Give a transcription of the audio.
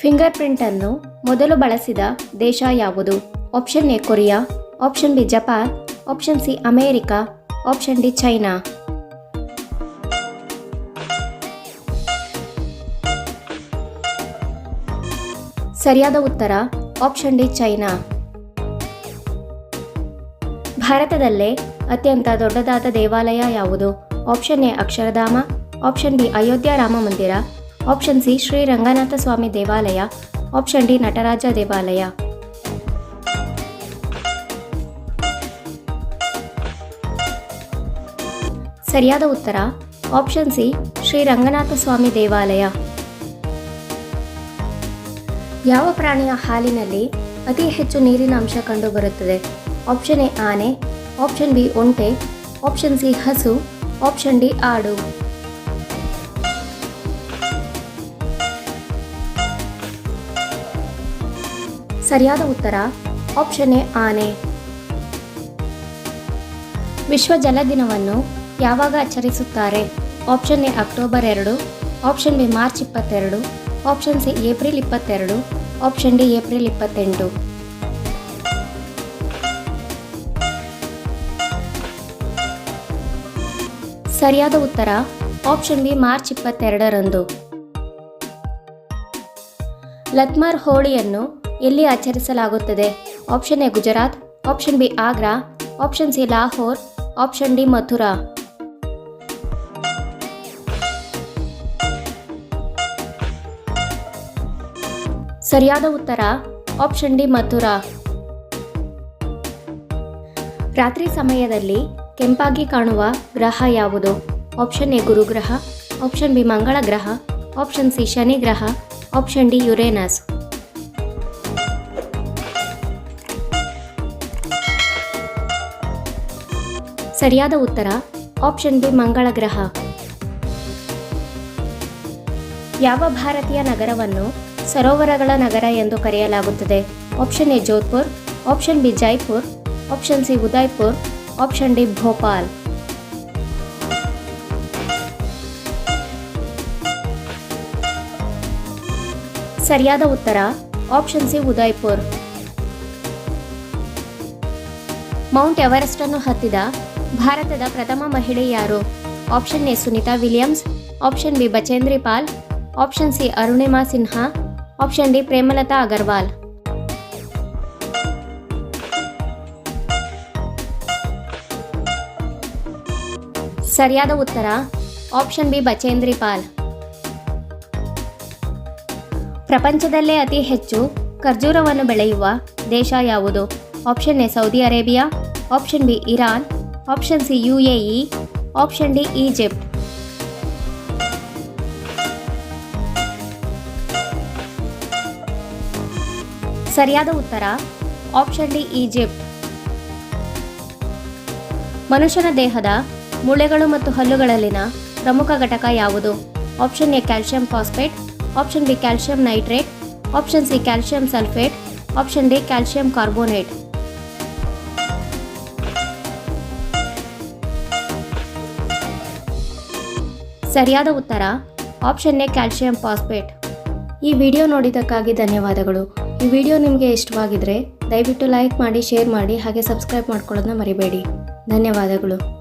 Finger print ಅನ್ನು ಮೊದಲು ಬಳಸಿದ ದೇಶ ಯಾವುದು? Option A Korea, option B Japan, option C America, option D China. ಸರಿಯಾದ ಉತ್ತರ, ಆಪ್ಷನ್ ಡಿ ಚೈನಾ. ಭಾರತದಲ್ಲೇ ಅತ್ಯಂತ ದೊಡ್ಡದಾದ ದೇವಾಲಯ ಯಾವುದು? Option A Akshardham, option B Ayodhya Rama Mandir option C Shri Ranganatha Swamy ದೇವಾಲಯ ಆಪ್ಷನ್ ಡಿ ನಟರಾಜ ದೇವಾಲಯ ಸರಿಯಾದ ಉತ್ತರ ಆಪ್ಷನ್ ಸಿ ಶ್ರೀ ರಂಗನಾಥ ಸ್ವಾಮಿ ದೇವಾಲಯ ಯಾವ ಪ್ರಾಣಿಯ ಹಾಲಿನಲ್ಲಿ ಅತಿ ಹೆಚ್ಚು ನೀರಿನ ಅಂಶ ಕಂಡುಬರುತ್ತದೆ ಆಪ್ಷನ್ ಎ ಆನೆ ಆಪ್ಷನ್ ಬಿ ಒಂಟೆ ಆಪ್ಷನ್ ಸಿ ಹಸು ಆಪ್ಷನ್ ಡಿ ಆಡು ಸರಿಯಾದ ಉತ್ತರ ಆಪ್ಷನ್ ಎ ಆನೆ. ವಿಶ್ವ ಜಲ ದಿನವನ್ನು ಯಾವಾಗ ಆಚರಿಸುತ್ತಾರೆ? ಆಪ್ಷನ್ ಎ ಅಕ್ಟೋಬರ್ ಎರಡು ಆಪ್ಷನ್ ಬಿ ಮಾರ್ಚ್ ಇಪ್ಪತ್ತೆರಡು ಆಪ್ಷನ್ ಸಿ ಏಪ್ರಿಲ್ ಇಪ್ಪತ್ತೆರಡು ಆಪ್ಷನ್ ಡಿ ಏಪ್ರಿಲ್ ಇಪ್ಪತ್ತೆಂಟು. ಸರಿಯಾದ ಉತ್ತರ ಆಪ್ಷನ್ ಬಿ ಮಾರ್ಚ್ ಇಪ್ಪತ್ತೆರಡರಂದು. ಲತ್ಮಾರ್ ಹೋಳಿಯನ್ನು ಎಲ್ಲಿ ಆಚರಿಸಲಾಗುತ್ತದೆ? Option A Gujarat, option B Agra, option C Lahore, option D Mathura. ಸರಿಯಾದ ಉತ್ತರ, ಆಪ್ಷನ್ ಡಿ ಮಥುರಾ. ರಾತ್ರಿ ಸಮಯದಲ್ಲಿ ಕೆಂಪಾಗಿ ಕಾಣುವ ಗ್ರಹ ಯಾವುದು? ಆಪ್ಷನ್ ಎ ಗುರುಗ್ರಹ, ಆಪ್ಷನ್ ಬಿ ಮಂಗಳ ಗ್ರಹ ಆಪ್ಷನ್ ಸಿ ಶನಿ ಗ್ರಹ ಆಪ್ಷನ್ ಡಿ ಯುರೇನಸ್. ಸರಿಯಾದ ಉತ್ತರ, ಆಪ್ಷನ್ ಬಿ ಮಂಗಳ ಗ್ರಹ. ಯಾವ ಭಾರತೀಯ ನಗರವನ್ನು ಸರೋವರಗಳ ನಗರ ಎಂದು ಕರೆಯಲಾಗುತ್ತದೆ? Option A Jodhpur, option B Jaipur, option C Udaipur, option D Bhopal. ಸರಿಯಾದ ಉತ್ತರ, option C Udaipur. Mount Everest ಅನ್ನು ಹತ್ತಿದ ಭಾರತದ ಪ್ರಥಮ ಮಹಿಳೆ ಯಾರು? Option A Sunita Williams, option B Bachendri Pal, option C Arunima Sinha, option D Premlata Agarwal. ಸರಿಯಾದ ಉತ್ತರ, ಆಪ್ಷನ್ ಬಿ ಬಚೇಂದ್ರಿ ಪಾಲ್. ಪ್ರಪಂಚದಲ್ಲೇ ಅತಿ ಹೆಚ್ಚು ಖರ್ಜೂರವನ್ನು ಬೆಳೆಯುವ ದೇಶ ಯಾವುದು? Option A Saudi Arabia, option B Iran option C U A E option D Egypt ಸರಿಯಾದ ಉತ್ತರ ಆಪ್ಷನ್ ಡಿ ಈಜಿಪ್ಟ್ ಮನುಷ್ಯನ ದೇಹದ ಮೂಳೆಗಳು ಮತ್ತು ಹಲ್ಲುಗಳಲ್ಲಿನ ಪ್ರಮುಖ ಘಟಕ ಯಾವುದು? Option A calcium phosphate option B calcium nitrate option C calcium sulphate option D calcium carbonate ಸರಿಯಾದ ಉತ್ತರ? Option A calcium phosphate. ಈ ವಿಡಿಯೋ ನೋಡಿದ್ದಕ್ಕಾಗಿ ಧನ್ಯವಾದಗಳು. ಈ ವಿಡಿಯೋ ನಿಮಗೆ ಇಷ್ಟವಾಗಿದ್ದರೆ ದಯವಿಟ್ಟು ಲೈಕ್ ಮಾಡಿ, ಶೇರ್ ಮಾಡಿ, ಹಾಗೆ ಸಬ್ಸ್ಕ್ರೈಬ್ ಮಾಡ್ಕೊಳ್ಳೋದನ್ನ ಮರಿಬೇಡಿ. ಧನ್ಯವಾದಗಳು.